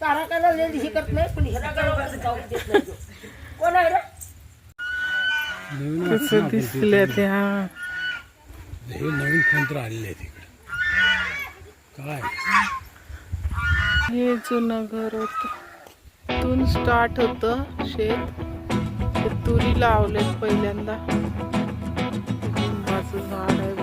तारा lady हे नाही पण ह्याला काय जाऊ देत नाही तो. कोण आहे रे? कसं दिसले ते हा हे नवीन खंत्र आलेले आहे तिकडे काय? हे जुनं घर होत. इथून स्टार्ट होत शेत. ते तुरी लावलेत पहिल्यांदा. लिंबाचं झाड आहे.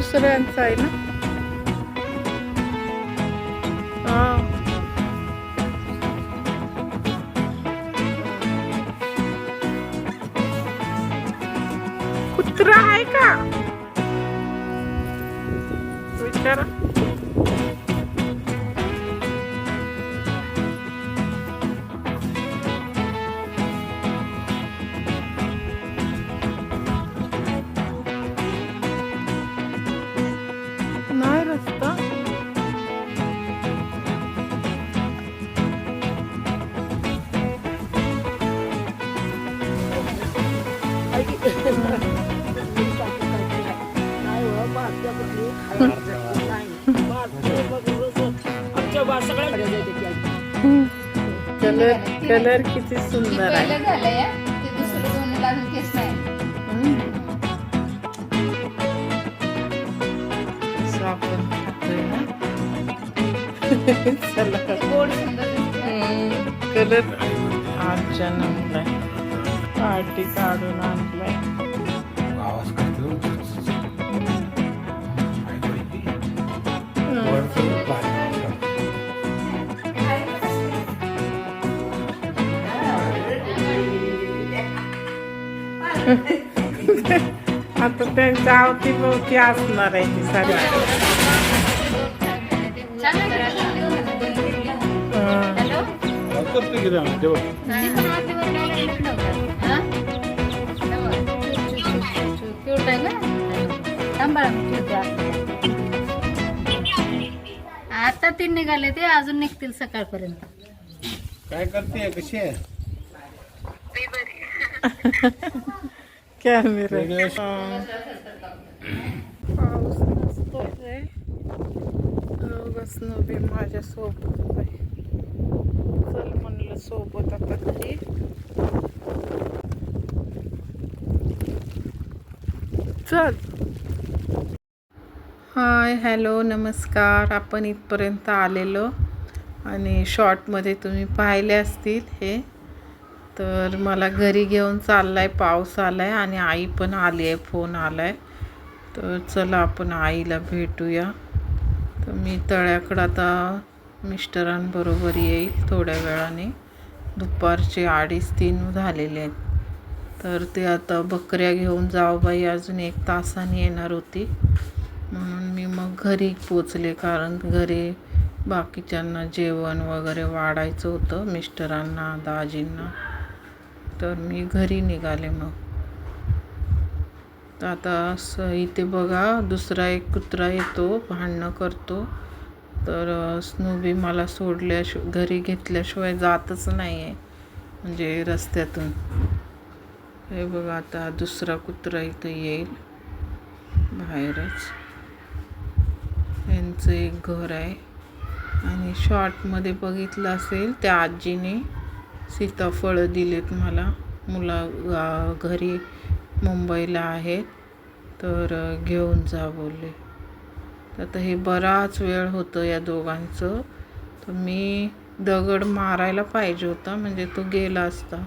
दुसऱ्यांचा आहे ना हा कुत्रा आहे का विचारा कलर कलर किती सुंदर आहे. पहिलं झालंय ते दुसरं दोन अजून केस नाही असं आपण खातोय ना चला. ते गोड सुंदर दिसतंय. कलर. आमच्या आणलाय पार्टी काढून आणलाय आवाज करतो वरचं पाणी. आता त्यांच्या अवतीभोवती असणार आहे ती साडी तीन निघाले ते अजून निघतील सकाळपर्यंत. काय करते? कशी आहे? कॅमेरा. हं. पाऊस उगाच बी माझ्या सोबत आहे. चल म्हणलं सोबत आता घरी. चल. हाय हॅलो नमस्कार. आपण इथपर्यंत आलेलो आणि शॉर्टमध्ये तुम्ही पाहिले असतील हे. तर मला घरी घेऊन चालला आहे पाऊस आला आहे आणि आई पण आली आहे फोन आला आहे तर चला आपण आईला भेटूया. तर मी तळ्याकडं आता मिस्टरांबरोबर येईल थोड्या वेळाने. दुपारचे अडीच तीन झालेले आहेत. तर ते आता बकऱ्या घेऊन जाऊ बाई अजून एक तासाने येणार होती. म्हणून मी मग घरी पोचले कारण घरी बाकीच्यांना जेवण वगैरे वाढायचं होतं मिस्टरांना दाजींना. तर मी घरी निघाले मग. तर आता असं इथे बघा दुसरा एक कुत्रा येतो भांडणं करतो. तर स्नूबी मला सोडल्याश घरी घेतल्याशिवाय जातच नाही आहे म्हणजे रस्त्यातून. हे बघा आता दुसरा कुत्रा इथं येईल बाहेरच. यांचं एक घर आहे. आणि शॉर्टमध्ये बघितलं असेल त्या आजीने सीताफळं दिलेत मला. मुला गा- घरी मुंबईला आहेत. तर घेऊन जा बोलले. तर आता हे बराच वेळ होतं या दोघांचं. तर मी दगड मारायला पाहिजे होता. म्हणजे तो गेला असता.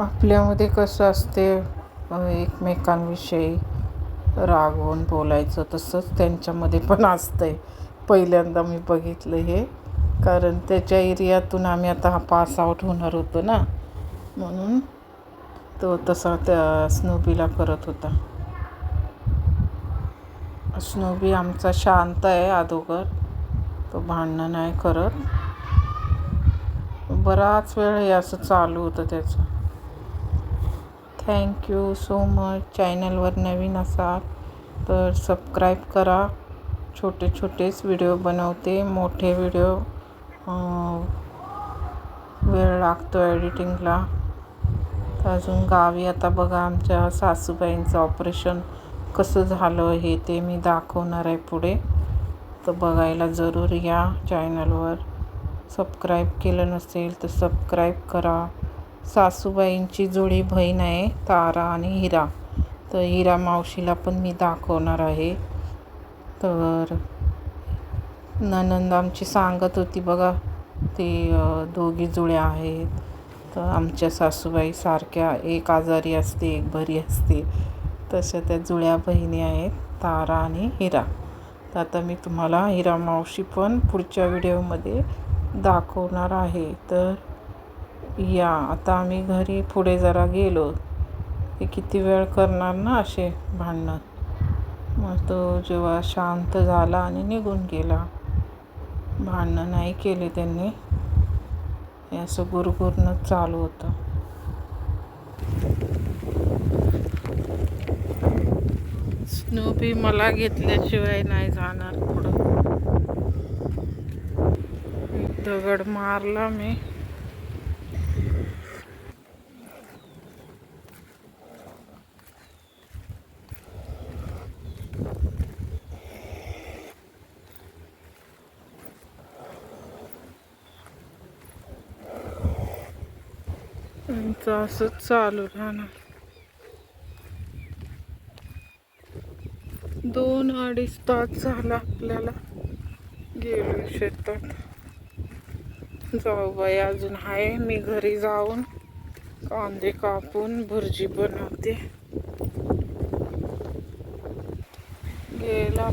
आपल्यामध्ये कसं असते एकमेकांविषयी रागवून बोलायचं तसंच त्यांच्यामध्ये पण असतं आहे पहिल्यांदा मी बघितलं हे. कारण त्याच्या एरियातून आम्ही आता हा पास आउट होणार होतो ना. म्हणून तो तसा त्या स्नोबीला करत होता. स्नोबी आमचा शांत आहे अगोदर तो भांडणं नाही करत. बराच वेळ हे असं चालू होतं त्याचं. थँक्यू सो मच चॅनलवर नवीन असाल तर सबस्क्राईब करा. छोटे छोटेच व्हिडिओ बनवते. मोठे व्हिडिओ वेळ लागतो एडिटिंगला तर अजून गावी आता बघा आमच्या सासूबाईंचं ऑपरेशन कसं झालं हे ते मी दाखवणार आहे पुढे. तर बघायला जरूर या चॅनलवर सबस्क्राईब केलं नसेल तर सबस्क्राईब करा. सासूबाईंची जोडी बहीण आहे तारा आणि हिरा. तर हिरा मावशीला पण मी दाखवणार आहे. तर ननंद आमची सांगत होती बघा ते दोघी जुळ्या आहेत. तर आमच्या सासूबाई सारख्या एक आजारी असते एक बरी असते. तशा त्या जुळ्या बहिणी आहेत तारा आणि हिरा. तर आता मी तुम्हाला हिरा मावशी पण पुढच्या व्हिडिओमध्ये दाखवणार आहे. तर या आता आम्ही घरी पुढे जरा गेलो. की किती वेळ करणार ना असे भांडणं? मग तो जेव्हा शांत झाला आणि निघून गेला. भांडणं नाही केले त्यांनी. हे असं गुरगुरणं चालू होतं. स्नोबी मला घेतल्याशिवाय नाही जाणार पुढं. दगड मारला मी. त्यांचं असंच चालू राहणार. दोन अडीच तास झाला आपल्याला गेलो शेतात. जाऊ बाई अजून आहे. मी घरी जाऊन कांदे कापून भुर्जी बनवते. गेला